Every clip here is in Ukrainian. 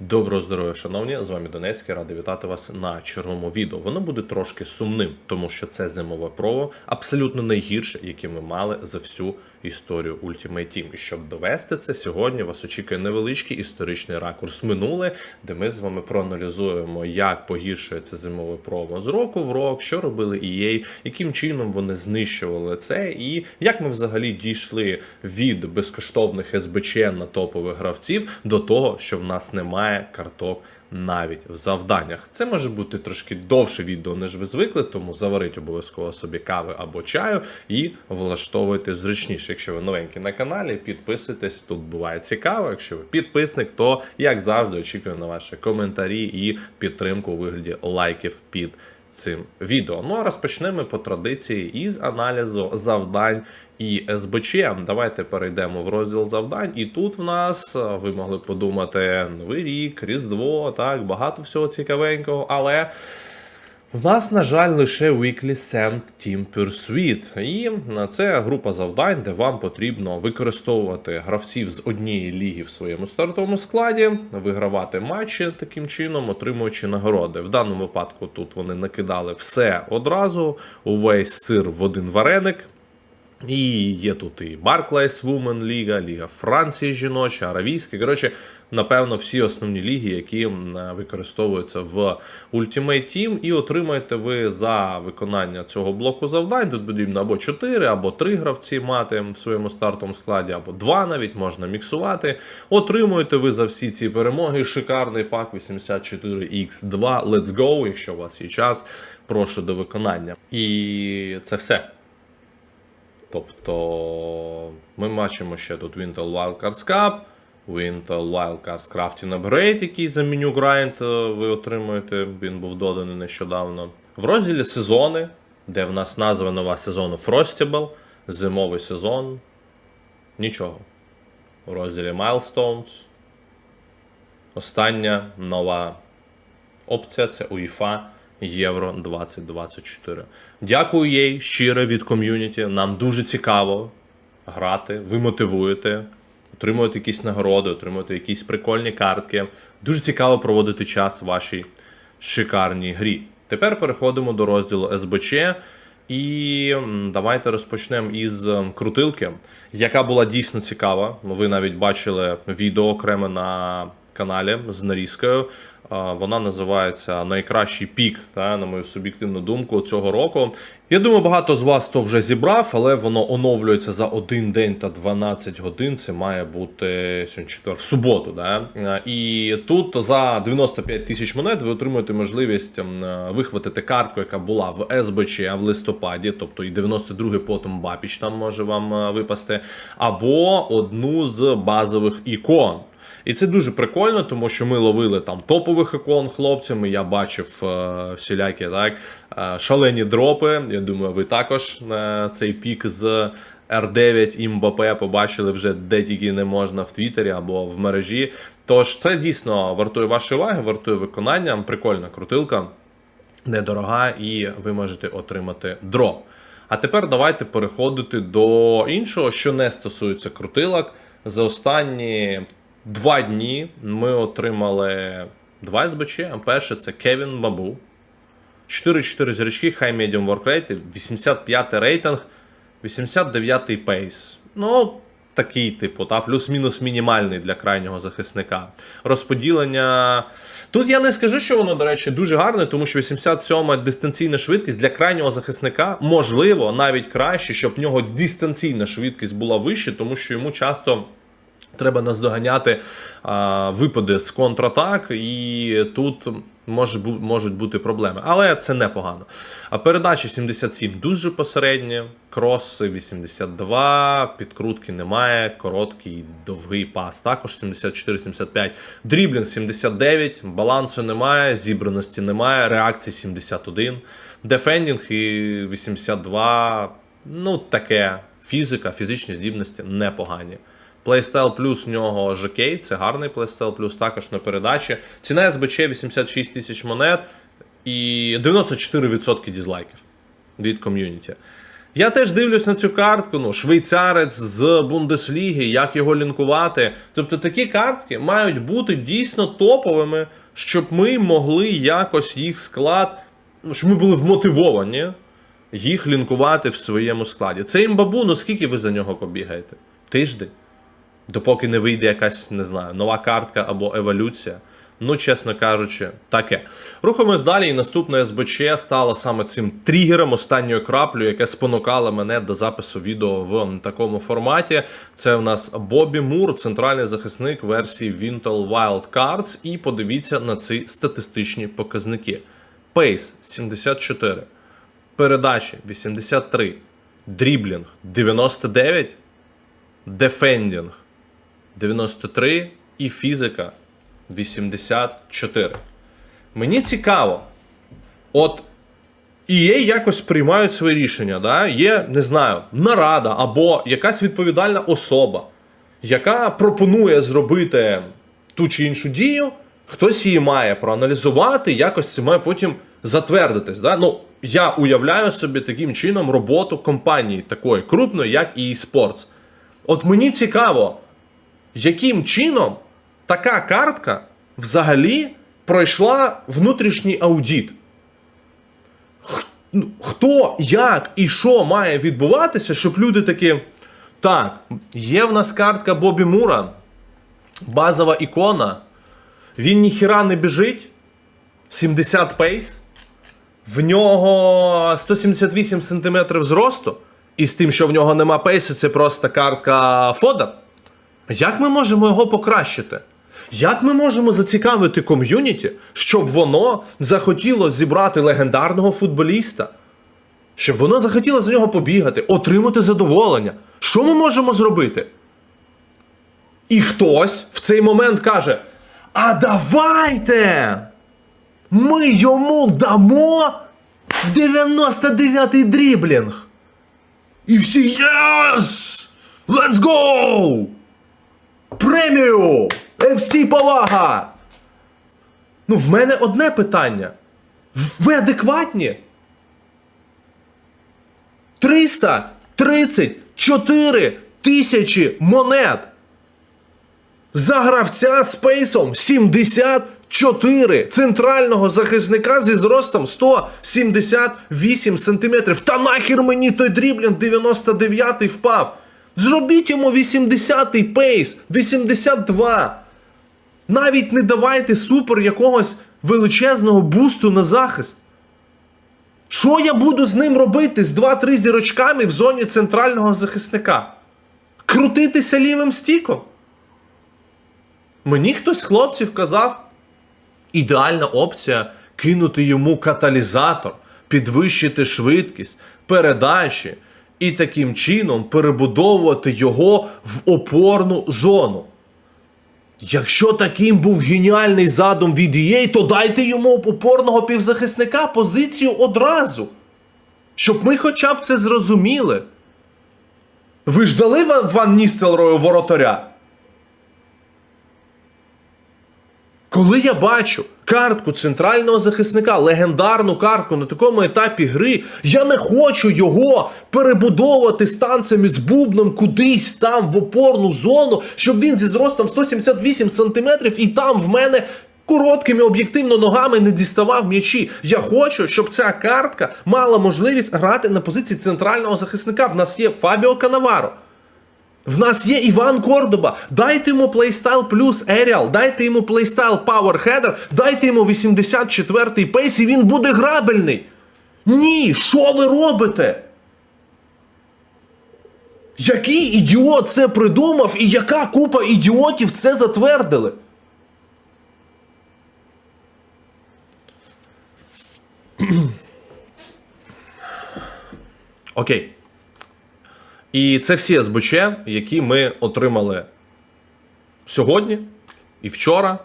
Доброго здоров'я, шановні! З вами Донецький, радий вітати вас на черговому відео. Воно буде трошки сумним, тому що це зимове прово абсолютно найгірше, яке ми мали за всю історію Ultimate Team. І щоб довести це, сьогодні вас очікує невеличкий історичний ракурс минуле, де ми з вами проаналізуємо, як погіршується зимове промо з року в рок, що робили EA, яким чином вони знищували це, і як ми взагалі дійшли від безкоштовних СБЧ на топових гравців до того, що в нас немає карток навіть в завданнях. Це може бути трошки довше відео, ніж ви звикли, тому заваріть обов'язково собі кави або чаю і влаштовуйте зручніше. Якщо ви новенький на каналі, підписуйтесь, тут буває цікаво. Якщо ви підписник, то як завжди очікую на ваші коментарі і підтримку у вигляді лайків під. Цим відео. Ну а розпочнемо по традиції із аналізу завдань і СБЧ. Давайте перейдемо в розділ завдань. І тут в нас е, ви могли подумати Новий рік, Різдво, так, багато всього цікавенького, але. В нас, на жаль, лише Weekly Send Team Pursuit. І це група завдань, де вам потрібно використовувати гравців з однієї ліги в своєму стартовому складі, вигравати матчі таким чином, отримуючи нагороди. В даному випадку тут вони накидали все одразу, увесь сир в один вареник. І є тут і Barclays Women Ліга, Ліга Франції жіноча, Аравійська. Коротше, напевно, всі основні ліги, які використовуються в Ultimate Team. І отримаєте ви за виконання цього блоку завдань. Тут потрібно або 4, або 3 гравці мати в своєму стартовому складі, або 2 навіть можна міксувати. Отримуєте ви за всі ці перемоги шикарний пак 84X2 Let's Go, якщо у вас є час. Прошу до виконання. І це все. Тобто ми бачимо ще тут Wintel Wildcards Cup, Wintel Wildcards Crafting Upgrade, який за меню Grind е, ви отримуєте, він був доданий нещодавно. В розділі сезони, де в нас назва нова сезону Frostable, зимовий сезон. Нічого. У розділі Milestones. Остання нова опція це UEFA Євро 2024. Дякую їй щиро від ком'юніті. Нам дуже цікаво грати. Ви мотивуєте, отримуєте якісь нагороди, отримуєте якісь прикольні картки. Дуже цікаво проводити час в вашій шикарній грі. Тепер переходимо до розділу СБЧ. І давайте розпочнемо із крутилки, яка була дійсно цікава. Ви навіть бачили відео окреме на каналі з нарізкою. Вона називається Найкращий пік, та, на мою суб'єктивну думку, цього року. Я думаю, багато з вас то вже зібрав, але воно оновлюється за один день та 12 годин. Це має бути сьогодні четвер, в суботу. Да? І тут за 95 тисяч монет ви отримуєте можливість вихватити картку, яка була в СБЧ в листопаді, тобто і 92-й потім Бапіч там може вам випасти, або одну з базових ікон. І це дуже прикольно, тому що ми ловили там топових ікон хлопцями. Я бачив е, всілякі так, е, шалені дропи. Я думаю, ви також е, цей пік з R9 і Мбапе побачили вже де тільки не можна в Твіттері або в мережі. Тож це дійсно вартує вашої уваги, вартує виконання. Прикольна крутилка, недорога, і ви можете отримати дроп. А тепер давайте переходити до іншого, що не стосується крутилок. За останні два дні ми отримали два СБЧ. Перше це Кевін Бабу. 4-4 зірочки, high medium work rate, 85 рейтинг, 89 пейс. Ну, такий, типу, та, плюс-мінус мінімальний для крайнього захисника. Розподілення. Тут я не скажу, що воно, до речі, дуже гарне, тому що 87 дистанційна швидкість для крайнього захисника можливо навіть краще, щоб в нього дистанційна швидкість була вища, тому що йому часто. Треба наздоганяти а, випади з контратак, і тут може, бу- можуть бути проблеми. Але це непогано. А передачі 77 дуже посередні, кроси 82, підкрутки немає, короткий довгий пас. Також 74-75, дріблінг 79, балансу немає, зібраності немає, реакції 71, дефендінг і 82. Ну, таке фізика, фізичні здібності непогані. Плейстайл плюс в нього ЖК, це гарний плейстайл плюс також на передачі. Ціна СБЧ 86 тисяч монет і 94% дізлайків від ком'юніті. Я теж дивлюсь на цю картку. Ну, швейцарець з Бундесліги, як його лінкувати. Тобто такі картки мають бути дійсно топовими, щоб ми могли якось їх склад, ну, щоб ми були вмотивовані їх лінкувати в своєму складі. Це імбабу, ну скільки ви за нього побігаєте? Тиждень? Допоки не вийде якась, не знаю, нова картка або еволюція. Ну, чесно кажучи, таке. Рухаємось далі, і наступне СБЧ стало саме цим тригером, останньою краплею, яке спонукало мене до запису відео в такому форматі. Це в нас Бобі Мур, центральний захисник версії Wintel Wild Cards. І подивіться на ці статистичні показники. Пейс 74, передачі 83, дріблінг 99, дефендінг 93 і фізика 84. Мені цікаво, от EA якось приймають свої рішення. Да? Є, не знаю, нарада або якась відповідальна особа, яка пропонує зробити ту чи іншу дію, хтось її має проаналізувати, якось це має потім затвердитись. Да? Ну, я уявляю собі таким чином роботу компанії такої крупної, як EA Sports. От мені цікаво, яким чином така картка взагалі пройшла внутрішній аудіт. Ну, Хто, як і що має відбуватися, щоб люди такі. Так, є в нас картка Бобі Мура, базова ікона. Він ніхіра не біжить. 70 пейс. В нього 178 см зросту. І з тим, що в нього нема пейсу, це просто картка фода. Як ми можемо його покращити? Як ми можемо зацікавити ком'юніті, щоб воно захотіло зібрати легендарного футболіста? Щоб воно захотіло за нього побігати, отримати задоволення. Що ми можемо зробити? І хтось в цей момент каже: А давайте! Ми йому дамо 99-й дріблінг. І всі Єс! Let's go! Премію! FC повага! Ну, в мене одне питання. Ви адекватні? 334 тисячі монет. За гравця з пейсом 74 центрального захисника зі зростом 178 сантиметрів. Та нахер мені той дріблінг 99 впав. Зробіть йому 80-й пейс, 82. Навіть не давайте супер якогось величезного бусту на захист. Що я буду з ним робити з 2-3 зірочками в зоні центрального захисника? Крутитися лівим стіком? Мені хтось з хлопців казав, ідеальна опція кинути йому каталізатор, підвищити швидкість, передачі і таким чином перебудовувати його в опорну зону. Якщо таким був геніальний задум від EA, то дайте йому опорного півзахисника позицію одразу. Щоб ми хоча б це зрозуміли. Ви ж дали Ван Ністелрою воротаря? Коли я бачу картку центрального захисника, легендарну картку на такому етапі гри, я не хочу його перебудовувати станцями з бубном кудись там в опорну зону, щоб він зі зростом 178 см і там в мене короткими об'єктивно ногами не діставав м'ячі. Я хочу, щоб ця картка мала можливість грати на позиції центрального захисника. В нас є Фабіо Канаваро. В нас є Іван Кордоба. Дайте йому плейстайл плюс Еріал, дайте йому плейстайл Power Header, дайте йому 84-й пейс, і він буде грабельний. Ні, що ви робите? Який ідіот це придумав, і яка купа ідіотів це затвердили? Окей. І це всі СБЧ, які ми отримали сьогодні і вчора.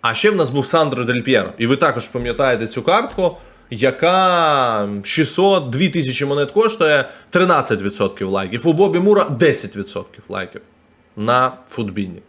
А ще в нас був Сандро Дель П'єро. І ви також пам'ятаєте цю картку, яка 602 тисячі монет коштує 13% лайків. У Бобі Мура 10% лайків на футбіні.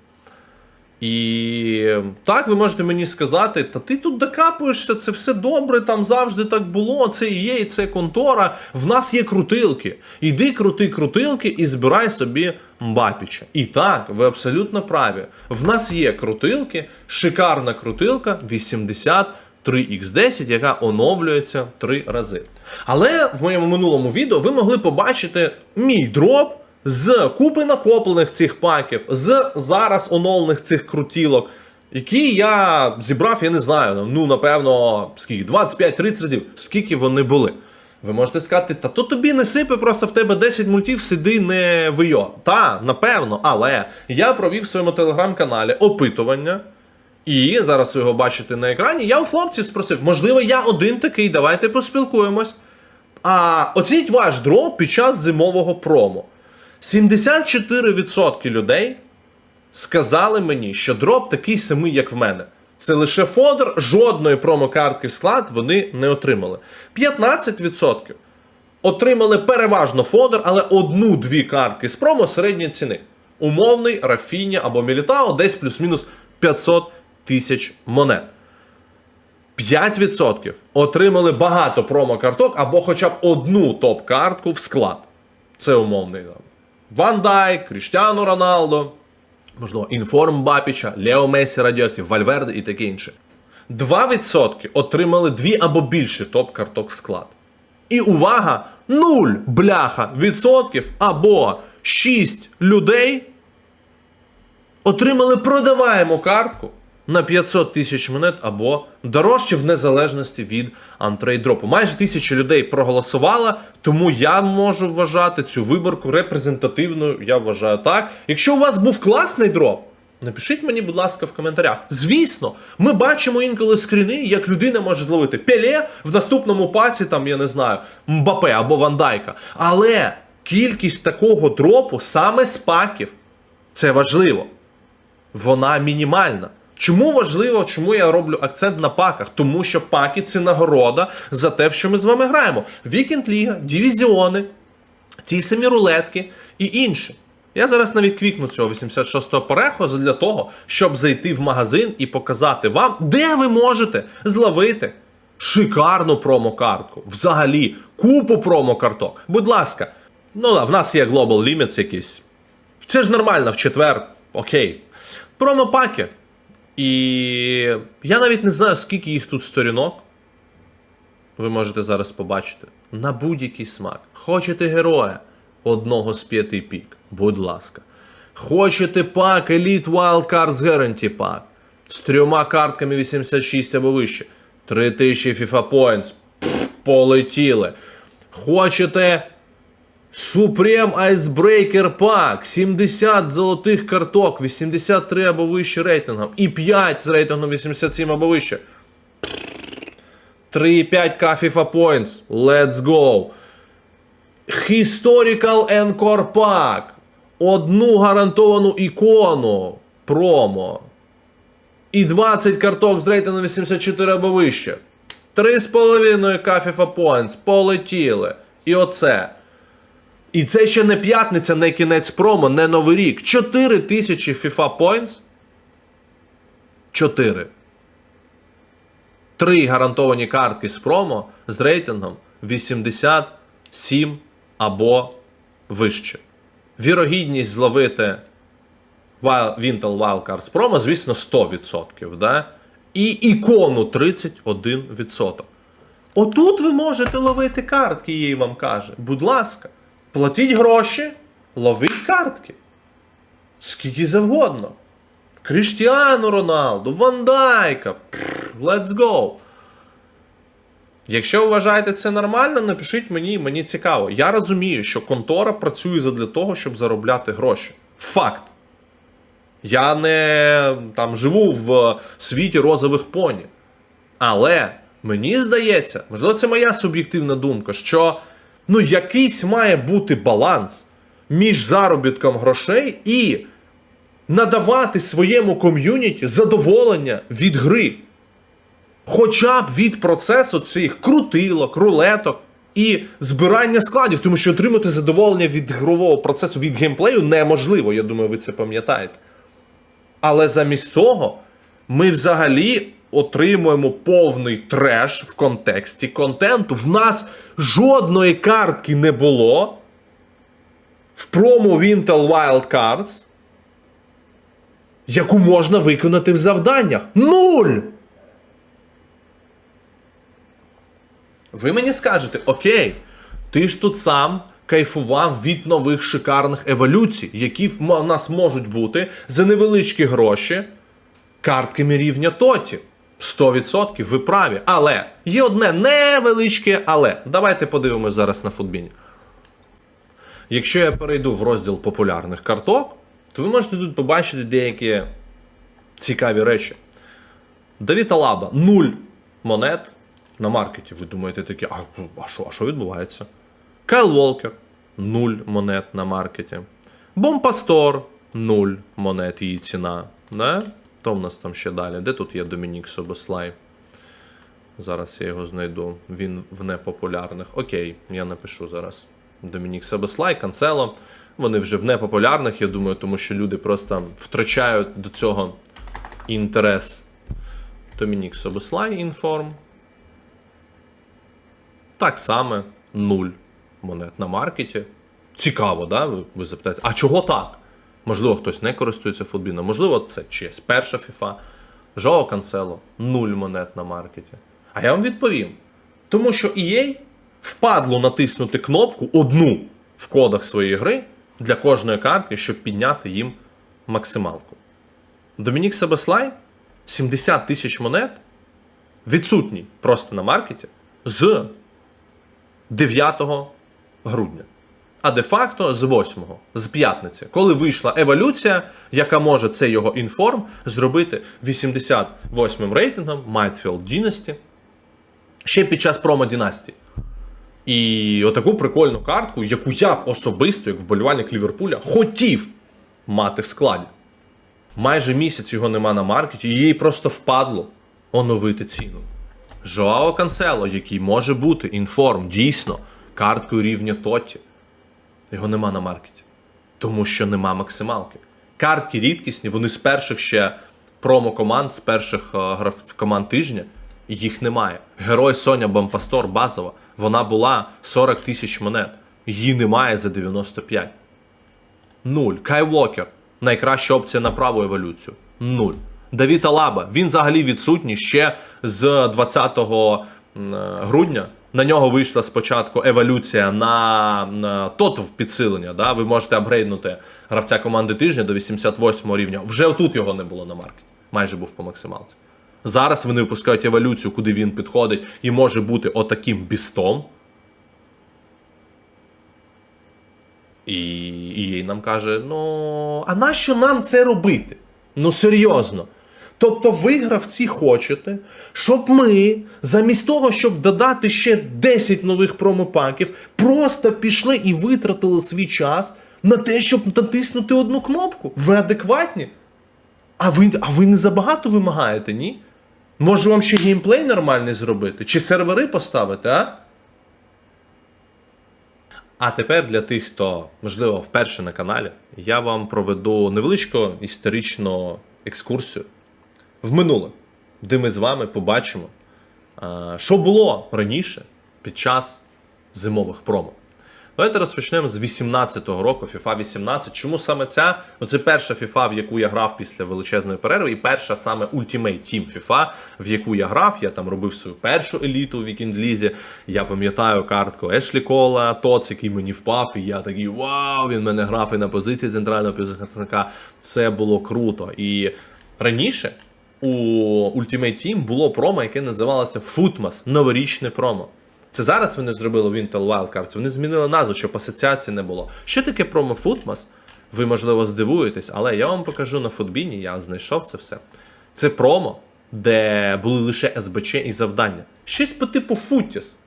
І так, ви можете мені сказати, та ти тут докапуєшся, це все добре, там завжди так було, це і є, і це контора. В нас є крутилки. Іди крути крутилки і збирай собі Мбапіча. І так, ви абсолютно праві. В нас є крутилки, шикарна крутилка 83X10, яка оновлюється три рази. Але в моєму минулому відео ви могли побачити мій дроп з купи накоплених цих паків, з зараз оновлених цих крутілок, які я зібрав, я не знаю, ну напевно, скільки 25-30 разів, скільки вони були. Ви можете сказати, та то тобі не сипе, просто в тебе 10 мультів сиди не вийо. Та, напевно, але я провів в своєму телеграм-каналі опитування. І зараз ви його бачите на екрані. Я у хлопців спросив, можливо, я один такий, давайте поспілкуємось. А оцініть ваш дроп під час зимового промо. 74% людей сказали мені, що дроп такий самий, як в мене. Це лише фодер, жодної промокартки в склад вони не отримали. 15% отримали переважно фодер, але одну-дві картки з промо середньої ціни. Умовний Рафіня або Мілітао десь плюс-мінус 500 тисяч монет. 5% отримали багато промокарток або хоча б одну топ-картку в склад. Це умовний. Ван Дайк, Кріштіану Роналдо, можливо, Інформ Бапіча, Лео Месі Радіоактив, Вальверде і таке інше. 2% отримали дві або більше топ-карток в склад. І увага! 0 бляха відсотків або 6 людей отримали продаваємо картку на 500 тисяч монет або дорожче в незалежності від антрейдропу. Майже тисяча людей проголосувала, тому я можу вважати цю виборку репрезентативною. Я вважаю так. Якщо у вас був класний дроп. Напишіть мені, будь ласка, в коментарях. Звісно, ми бачимо інколи скріни, як людина може зловити Пеле в наступному паці, там, я не знаю, Мбапе або Вандайка. Але кількість такого дропу саме з паків, це важливо. Вона мінімальна. Чому важливо, чому я роблю акцент на паках? Тому що паки це нагорода за те, в що ми з вами граємо. Вікенд Ліга, дивізіони, ті самі рулетки і інше. Я зараз навіть квікну цього 86-го перехозу для того, щоб зайти в магазин і показати вам, де ви можете зловити шикарну промокартку. Взагалі, купу промокарток. Будь ласка, ну в нас є Global Limits якісь. Це ж нормально в четвер. Окей. Промопаки. І я навіть не знаю, скільки їх тут сторінок. Ви можете зараз побачити. На будь-який смак. Хочете героя одного з п'яти пік. Будь ласка. Хочете пак Elite Wild Cards Guarantee пак з трьома картками 86 або вище. 3000 FIFA Points. Полетіли. Хочете Supreme Icebreaker Pack, 70 золотих карток, 83 або вище рейтингом, і 5 з рейтингом 87 або вище. 3,5 к FIFA Points. Let's go. Historical Encore Pack. Одну гарантовану ікону. Промо. І 20 карток з рейтингом 84 або вище. 3,5 к FIFA Points. Полетіли. І оце. І це ще не п'ятниця, не кінець промо, не новий рік. 4 тисячі FIFA Points. 4. Три гарантовані картки з промо з рейтингом 87 або вище. Вірогідність зловити Wild- Wintel Wildcards Promo, звісно, 100%. Да? І ікону 31%. Отут ви можете ловити картки, їй вам каже. Будь ласка, платіть гроші, ловіть картки. Скільки завгодно. Кріштіану Роналду, Ван Дайка. Пф, Let's go. Якщо вважаєте це нормально, напишіть мені, мені цікаво. Я розумію, що контора працює задля того, щоб заробляти гроші. Факт. Я не там живу в світі розових поні. Але мені здається, можливо, це моя суб'єктивна думка, що ну, якийсь має бути баланс між заробітком грошей і надавати своєму ком'юніті задоволення від гри. Хоча б від процесу цих крутилок, рулеток і збирання складів, тому що отримати задоволення від ігрового процесу, від геймплею неможливо. Я думаю, ви це пам'ятаєте. Але замість цього ми взагалі отримуємо повний треш в контексті контенту. В нас жодної картки не було. В промо Wintel Wild Cards, яку можна виконати в завданнях. Нуль! Ви мені скажете, окей, ти ж тут сам кайфував від нових шикарних еволюцій, які в нас можуть бути за невеличкі гроші картками рівня Тоті. 100% ви праві. Але є одне невеличке але. Давайте подивимось зараз на футбіні. Якщо я перейду в розділ популярних карток, то ви можете тут побачити деякі цікаві речі. Давід Алаба 0 монет на маркеті. Ви думаєте такі, а що, а що відбувається? Кайл Волкер 0 монет на маркеті. Бомпастор 0 монет її ціна. Не? То в нас там ще далі. Де тут є Домінік Собослай? Зараз я його знайду. Він в непопулярних. Окей, я напишу зараз. Домінік Себеслай, Канцело. Вони вже в непопулярних, я думаю, тому що люди просто втрачають до цього інтерес. Домінік Собеслай інформ. Так само 0 монет на маркеті. Цікаво, да? Ви, ви запитаєте, а чого так? Можливо, хтось не користується футбіном. Можливо, це чиясь перша FIFA. Жоо Канцело 0 монет на маркеті. А я вам відповім. Тому що EA впадло натиснути кнопку одну в кодах своєї гри для кожної картки, щоб підняти їм максималку. Домінік Себеслай 70 тисяч монет відсутній просто на маркеті з 9 грудня. А де-факто з 8, з п'ятниці, коли вийшла еволюція, яка може цей його інформ зробити 88-м рейтингом Майтфілд Dynasty ще під час промо Дінастії. І отаку прикольну картку, яку я б особисто, як вболівальник Ліверпуля, хотів мати в складі. Майже місяць його нема на маркеті, і їй просто впадло оновити ціну. Жоао Канцело, який може бути інформ, дійсно, карткою рівня Тоті. Його нема на маркеті. Тому що нема максималки. Картки рідкісні, вони з перших ще промо-команд, з перших е, граф- команд тижня, їх немає. Герой Соня Бампастор базова, вона була 40 тисяч монет. Її немає за 95. Нуль. Кай Уокер. Найкраща опція на праву еволюцію. Нуль. Давід Алаба. Він взагалі відсутній ще з 20 грудня. На нього вийшла спочатку еволюція на, тотв підсилення. Да? Ви можете апгрейднути гравця команди тижня до 88 рівня. Вже тут його не було на маркеті. Майже був по максималці. Зараз вони випускають еволюцію, куди він підходить і може бути отаким бістом. І їй нам каже: ну, а нащо нам це робити? Ну, серйозно. Тобто, ви, гравці, хочете, щоб ми, замість того, щоб додати ще 10 нових промопаків, просто пішли і витратили свій час на те, щоб натиснути одну кнопку. Ви адекватні? А ви, а ви не забагато вимагаєте, ні? Може вам ще геймплей нормальний зробити? Чи сервери поставити, а? А тепер для тих, хто, можливо, вперше на каналі, я вам проведу невеличку історичну екскурсію в минуле, де ми з вами побачимо, що було раніше під час зимових промо. Давайте розпочнемо з 18-го року, FIFA 18. Чому саме ця? Ну, це перша FIFA, в яку я грав після величезної перерви, і перша саме Ultimate Team FIFA, в яку я грав. Я там робив свою першу еліту у Вікіндлізі. Я пам'ятаю картку Ешлі Кола, Тоц, який мені впав, і я такий вау! Він мене грав і на позиції центрального півзахисника. Це було круто. І раніше у Ultimate Team було промо, яке називалося Footmas, новорічне промо. Це зараз вони зробили в Intel Wildcards, вони змінили назву, щоб асоціації не було. Що таке промо Footmas? Ви, можливо, здивуєтесь, але я вам покажу на футбіні, я знайшов це все. Це промо, де були лише СБЧ і завдання. Щось по типу Футіс.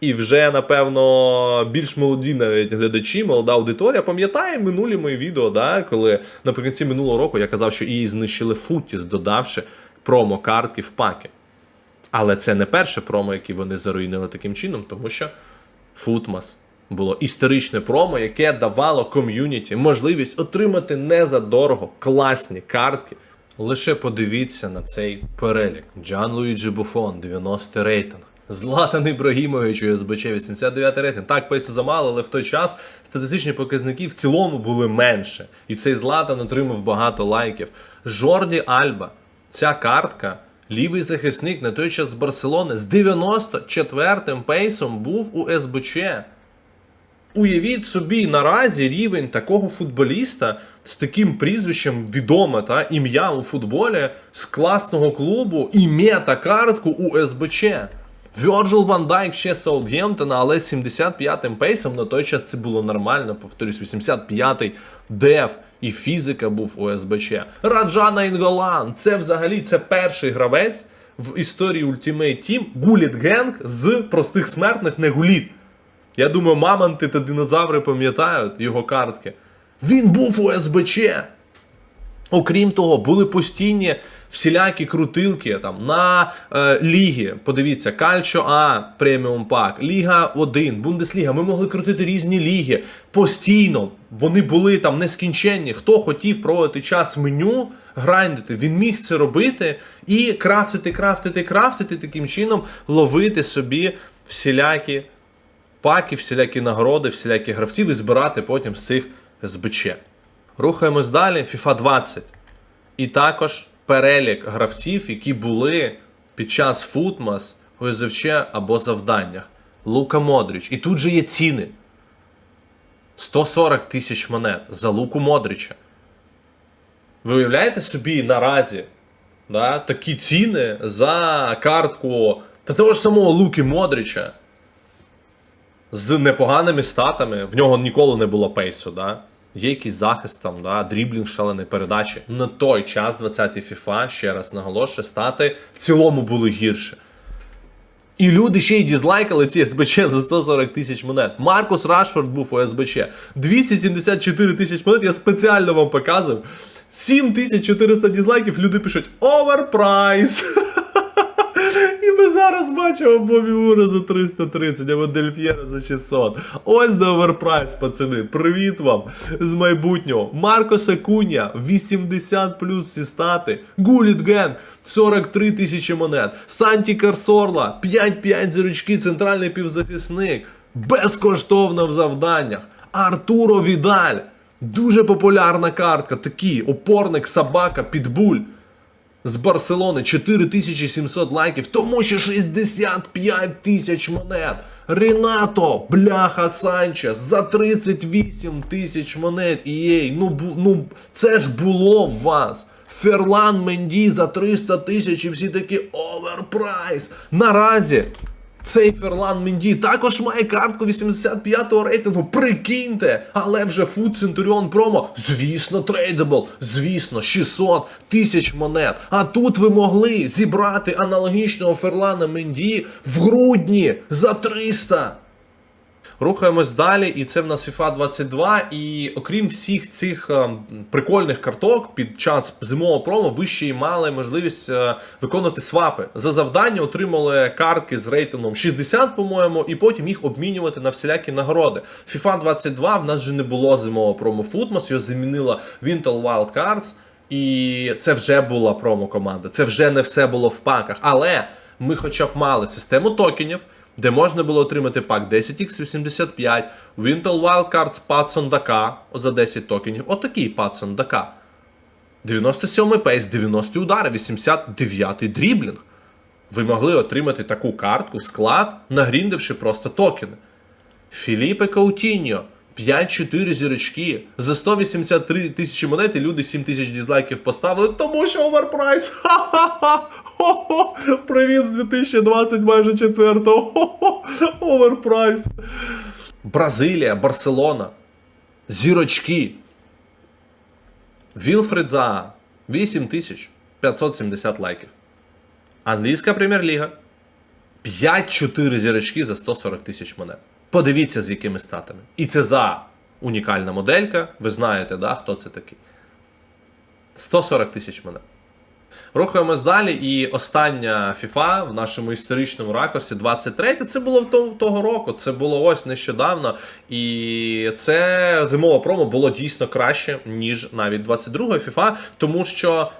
І вже, напевно, більш молоді навіть глядачі, молода аудиторія пам'ятає минулі мої відео, да, коли наприкінці минулого року я казав, що її знищили Футіс, додавши промо-картки в паки. Але це не перше промо, яке вони заруїнили таким чином, тому що Футмас було історичне промо, яке давало ком'юніті можливість отримати не за дорого класні картки. Лише подивіться на цей перелік. Джан Луїджі Буфон, 90 рейтинг. Златан Ібрагімович у СБЧ 89 рейтинг. Так, пейсу замало, але в той час статистичні показники в цілому були менше. І цей Златан отримав багато лайків. Жорді Альба, ця картка, лівий захисник на той час з Барселони з 94-м пейсом був у СБЧ. Уявіть собі наразі рівень такого футболіста з таким прізвищем відоме та ім'я у футболі з класного клубу і мета-картку у СБЧ. Вьорджил Ван Дайк ще з Саутгемптона, але з 75-м пейсом на той час це було нормально. Повторюсь, 85-й деф і фізика був у СБЧ. Раджана Інголан. Це взагалі це перший гравець в історії Ultimate Team Гуліт Генг з простих смертних не гуліт. Я думаю, мамонти та динозаври пам'ятають його картки. Він був у СБЧ. Окрім того, були постійні всілякі крутилки там на е, ліги. Подивіться, Кальчо А, преміум пак, Ліга 1, Бундесліга. Ми могли крутити різні ліги. Постійно вони були там нескінченні. Хто хотів проводити час меню, грайндити, він міг це робити і крафтити, крафтити, крафтити, таким чином ловити собі всілякі паки, всілякі нагороди, всілякі гравців і збирати потім з цих СБЧ. Рухаємось далі. FIFA 20. І також перелік гравців, які були під час Футмас, ОСВЧ або завданнях. Лука Модріч. І тут же є ціни. 140 тисяч монет за Луку Модріча. Ви уявляєте собі наразі да, такі ціни за картку та того ж самого Луки Модріча з непоганими статами. В нього ніколи не було пейсу. Да? Є якийсь захист там, да? дріблінг, шалений передачі. На той час 20-й FIFA, ще раз наголошую, стати в цілому були гірше. І люди ще й дізлайкали ці СБЧ за 140 тисяч монет. Маркус Рашфорд був у СБЧ. 274 тисяч монет, я спеціально вам показував. 7400 дізлайків, люди пишуть оверпрайс. Ми зараз бачимо Бобі Ура за 330, або Дельф'єра за 600. Ось до оверпрайс, пацани. Привіт вам з майбутнього. Марко Секуня, 80 плюс всі стати. Гуліт Ген, 43 тисячі монет. Санті Карсорла, 5-5 зірочки, центральний півзахисник. Безкоштовно в завданнях. Артуро Відаль. Дуже популярна картка. Такий опорник, собака, підбуль з Барселони 4700 лайків, тому що 65 тисяч монет. Ренато, бляха Санчес за 38 тисяч монет. Ієй, ну, ну це ж було в вас. Ферлан Менді за 300 тисяч і всі такі оверпрайс. Наразі цей Ферлан Менді також має картку 85-го рейтингу. Прикиньте, але вже Food Centurion промо. Звісно, трейдебл, Звісно, 600 тисяч монет. А тут ви могли зібрати аналогічного Ферлана Менді в грудні за 300. Рухаємось далі, і це в нас FIFA 22. І окрім всіх цих е, прикольних карток, під час зимового промо ви ще й мали можливість е, виконувати свапи. За завдання отримали картки з рейтингом 60, по-моєму, і потім їх обмінювати на всілякі нагороди. FIFA 22 в нас же не було зимового промо Footmas, його замінила Winter Wild Cards. І це вже була промо-команда. Це вже не все було в паках. Але ми хоча б мали систему токенів, де можна було отримати пак 10x85, Wintel Wildcards Patson Сондака за 10 токенів. Отакий Patson Сондака. 97 пейс, 90 удари, 89 дріблінг. Ви могли отримати таку картку в склад, нагріндивши просто токени. Філіпе Каутіньо. 5-4 зірочки. За 183 тисячі монет і люди 7 тисяч дізлайків поставили, тому що оверпрайс. Ха-ха-ха! Привіт з 2020 майже четвертого. Хо-хо! Оверпрайс. Бразилія, Барселона. Зірочки. Вілфред Заа. 8570 лайків. Англійська прем'єр-ліга. 5-4 зірочки за 140 тисяч монет. Подивіться, з якими статами. І це за унікальна моделька. Ви знаєте, да, хто це такий. 140 тисяч монет. Рухаємось далі. І остання FIFA в нашому історичному ракурсі 23 Це було в того, того року. Це було ось нещодавно. І це зимове промо було дійсно краще, ніж навіть 22 FIFA, тому що.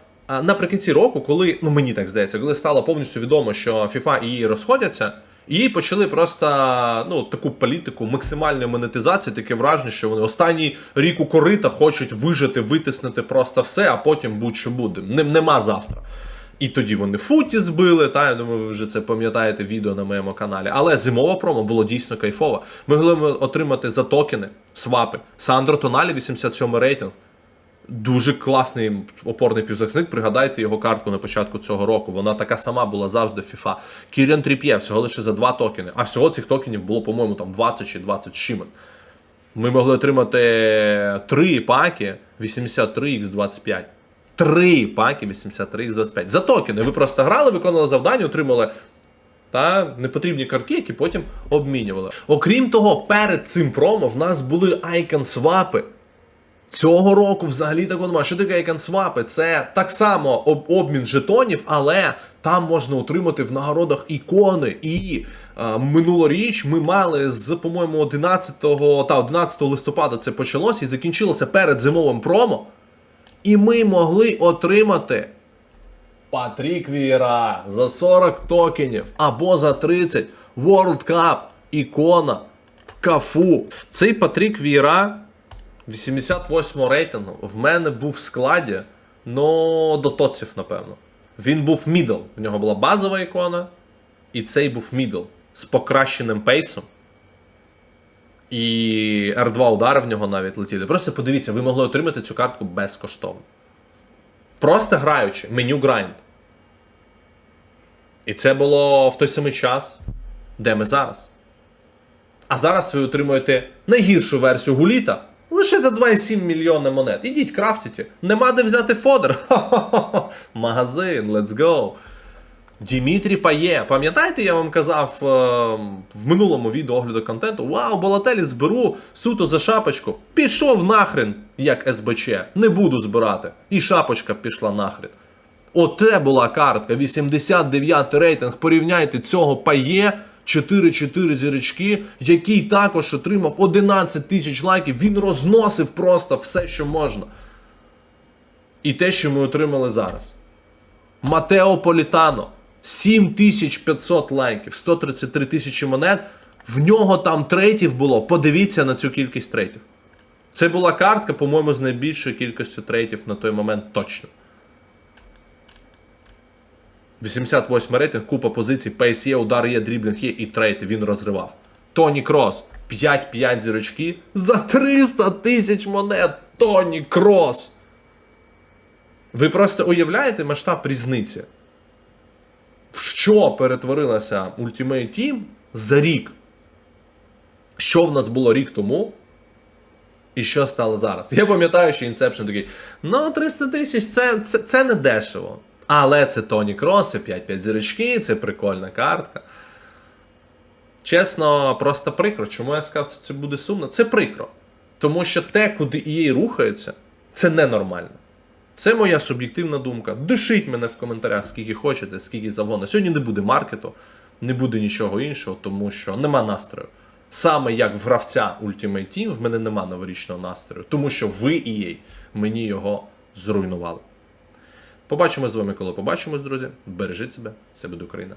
Наприкінці року, коли ну мені так здається, коли стало повністю відомо, що FIFA і її розходяться, і почали просто ну таку політику максимальної монетизації, таке враження, що вони останній рік у корита хочуть вижити, витиснути просто все, а потім будь-що буде. Нем- нема завтра. І тоді вони футі збили, та я думаю, ви вже це пам'ятаєте відео на моєму каналі. Але зимова промо було дійсно кайфово. Ми могли отримати за токени, свапи. Сандро Тоналі, 87 рейтинг. Дуже класний опорний півзахисник. Пригадайте його картку на початку цього року. Вона така сама була завжди FIFA. Кіріан Тріп'є всього лише за два токени. А всього цих токенів було, по-моєму, там 20 чи 20 з. Ми могли отримати три паки 83x25. Три паки 83x25. За токени. Ви просто грали, виконували завдання, отримали та непотрібні картки, які потім обмінювали. Окрім того, перед цим промо в нас були айкон свапи. Цього року взагалі такого немає. Що таке icon свапи? Це так само об- обмін жетонів, але там можна отримати в нагородах ікони. І е, минулоріч ми мали з, по-моєму, 11, та 11 листопада це почалося і закінчилося перед зимовим промо. І ми могли отримати Патрік Віра за 40 токенів або за 30 World Cup ікона Кафу. Цей Патрік Віра 88 рейтингу в мене був в складі, ну до тоців, напевно. Він був мідл. В нього була базова ікона, і цей був мідл з покращеним пейсом. І R2 удари в нього навіть летіли. Просто подивіться, ви могли отримати цю картку безкоштовно. Просто граючи, меню грайнд. І це було в той самий час, де ми зараз. А зараз ви отримуєте найгіршу версію гуліта лише за 2,7 мільйона монет. Ідіть, крафтіть. Нема де взяти фодер. Ха-ха-ха. Магазин, let's go. Дімітрі Пає. Пам'ятаєте, я вам казав е, в минулому відео огляду контенту: Вау, Балателі зберу суто за шапочку. Пішов нахрен, як СБЧ. Не буду збирати. І шапочка пішла нахрен. Оте була картка, 89 рейтинг. Порівняйте цього пає 4-4 зірочки, який також отримав 11 тисяч лайків. Він розносив просто все, що можна. І те, що ми отримали зараз. Матео Політано 7500 лайків, 133 тисячі монет. В нього там трейтів було. Подивіться на цю кількість трейтів. Це була картка, по-моєму, з найбільшою кількістю трейтів на той момент точно. 88 рейтинг, купа позицій, пейс є, удар є, дріблінг є і трейти. Він розривав. Тоні Крос. 5-5 зірочки за 300 тисяч монет. Тоні Крос. Ви просто уявляєте масштаб різниці? В що перетворилася Ultimate Team за рік? Що в нас було рік тому? І що стало зараз? Я пам'ятаю, що Inception такий: ну, 300 тисяч це, це, це не дешево. Але це Тоні Крос, це 5-5 зірочки, це прикольна картка. Чесно, просто прикро. Чому я сказав, що це буде сумно? Це прикро. Тому що те, куди EA рухається, це ненормально. Це моя суб'єктивна думка. Дишіть мене в коментарях, скільки хочете, скільки завгодно. Сьогодні не буде маркету, не буде нічого іншого, тому що нема настрою. Саме як в гравця Ultimate Team в мене нема новорічного настрою, тому що ви EA мені його зруйнували. Побачимось з вами, коли побачимось, друзі. Бережіть себе, це буде Україна.